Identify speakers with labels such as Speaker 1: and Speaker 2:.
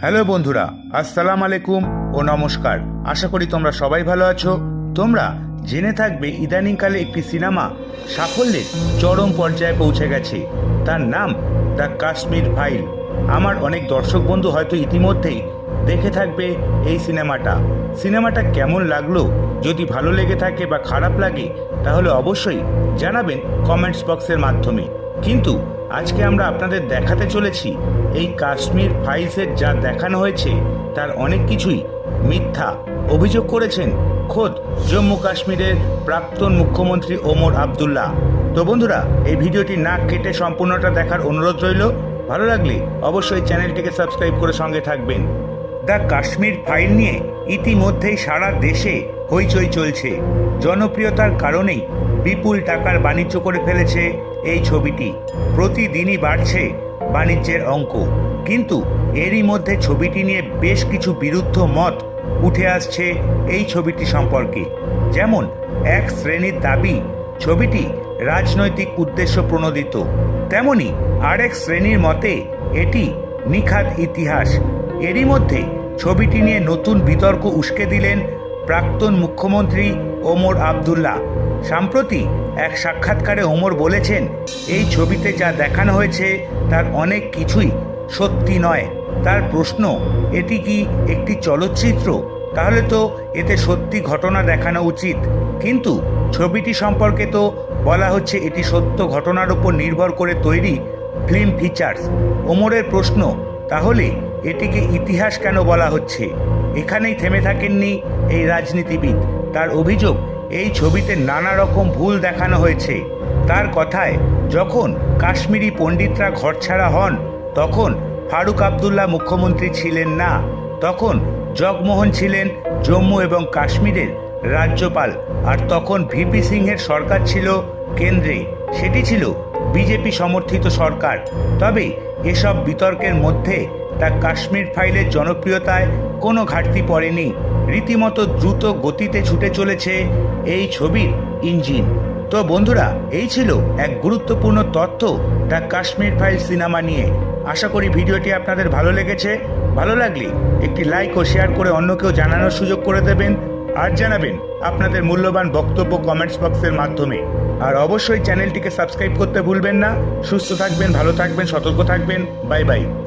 Speaker 1: Hello বন্ধুরা, আসসালাম আলাইকুম ও নমস্কার। আশা করি তোমরা সবাই ভালো আছো। তোমরা জেনে থাকবে ইদানিংকালে একটি সিনেমা সাফল্যের চরম পর্যায়ে পৌঁছে গেছে। তার নাম দ্য কাশ্মীর ফাইল। আমার অনেক দর্শক বন্ধু হয়তো ইতিমধ্যেই দেখে থাকবে এই সিনেমাটা। সিনেমাটা কেমন লাগল? যদি ভালো লেগে থাকে বা খারাপ লাগে, তাহলে অবশ্যই জানাবেন কমেন্টস বক্সের মাধ্যমে। কিন্তু আজকে আমরা আপনাদের দেখাতে চলেছি এই কাশ্মীর ফাইলসের যা দেখানো হয়েছে, তার অনেক কিছুই মিথ্যা অভিযোগ করেছেন খোদ জম্মু কাশ্মীরের প্রাক্তন মুখ্যমন্ত্রী ওমর আবদুল্লাহ। তো বন্ধুরা, এই ভিডিওটি না কেটে সম্পূর্ণটা দেখার অনুরোধ রইল। ভালো লাগলে অবশ্যই চ্যানেলটিকে সাবস্ক্রাইব করে সঙ্গে থাকবেন। দ্য কাশ্মীর ফাইল নিয়ে ইতিমধ্যেই সারা দেশে হইচই চলছে। জনপ্রিয়তার কারণেই বিপুল টাকার বাণিজ্য করে ফেলেছে এই ছবিটি। প্রতিদিনই বাড়ছে বাণিজ্যের অঙ্ক। কিন্তু এরই মধ্যে ছবিটি নিয়ে বেশ কিছু বিরুদ্ধ মত উঠে আসছে এই ছবিটি সম্পর্কে। যেমন, এক শ্রেণির দাবি, ছবিটি রাজনৈতিক উদ্দেশ্য প্রণোদিত। তেমনি আরেক শ্রেণির মতে, এটি নিখাত ইতিহাস। এরই মধ্যে ছবিটি নিয়ে নতুন বিতর্ক উস্কে দিলেন প্রাক্তন মুখ্যমন্ত্রী ওমর আবদুল্লাহ। সম্প্রতি এক সাক্ষাৎকারে ওমর বলেছেন, এই ছবিতে যা দেখানো হয়েছে তার অনেক কিছুই সত্যি নয়। তার প্রশ্ন, এটি কি একটি চলচ্চিত্র? তাহলে তো এতে সত্যি ঘটনা দেখানো উচিত। কিন্তু ছবিটি সম্পর্কে তো বলা হচ্ছে এটি সত্য ঘটনার উপর নির্ভর করে তৈরি ফিল্ম ফিচার্স। ওমরের প্রশ্ন, তাহলে এটিকে ইতিহাস কেন বলা হচ্ছে? এখানেই থেমে থাকেননি এই রাজনীতিবিদ। তার অভিযোগ এই ছবিতে নানা রকম ভুল দেখানো হয়েছে। তার কথায়, যখন কাশ্মীরি পণ্ডিতরা ঘরছাড়া হন, তখন ফারুক আবদুল্লাহ মুখ্যমন্ত্রী ছিলেন না, তখন জগমোহন ছিলেন জম্মু এবং কাশ্মীরের রাজ্যপাল, আর তখন ভিপি সিংহের সরকার ছিল কেন্দ্রে। সেটি ছিল বিজেপি সমর্থিত সরকার। তবে এসব বিতর্কের মধ্যে তা কাশ্মীর ফাইলের জনপ্রিয়তায় কোনো ঘাটতি পড়েনি। রীতিমতো দ্রুত গতিতে ছুটে চলেছে এই ছবির ইঞ্জিন। তো বন্ধুরা, এই ছিল এক গুরুত্বপূর্ণ তথ্য দ্য কাশ্মীর ফাইল সিনেমা নিয়ে। আশা করি ভিডিওটি আপনাদের ভালো লেগেছে। ভালো লাগলে একটি লাইক ও শেয়ার করে অন্যকেও জানানোর সুযোগ করে দেবেন। আর জানাবেন আপনাদের মূল্যবান বক্তব্য কমেন্টস বক্সের মাধ্যমে। আর অবশ্যই চ্যানেলটিকে সাবস্ক্রাইব করতে ভুলবেন না। সুস্থ থাকবেন, ভালো থাকবেন, সতর্ক থাকবেন। Bye bye.